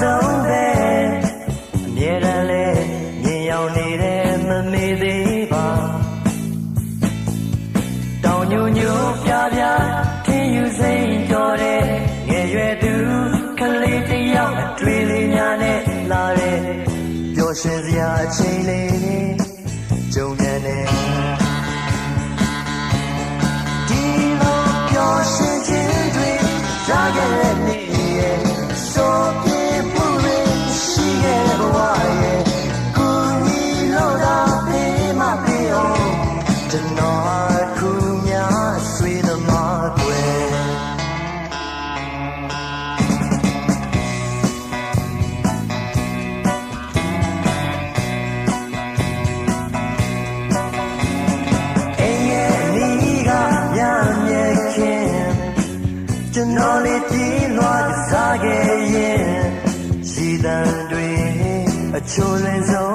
ဆုံးပဲအမြဲတမ်းလဲမြင်ရောက်နေတယ်မမေ့သေးပါတောင်ညိုညိုပြပြထင်းယူစိမ့်တော်တယ်ငယ်ရွယ်သူကလေးတယောက်အတွေ့လေးများနဲ့လာတယ်ပျော်ရွှင်စရာအချိန်လေးကြုံရတယ် စားခဲ့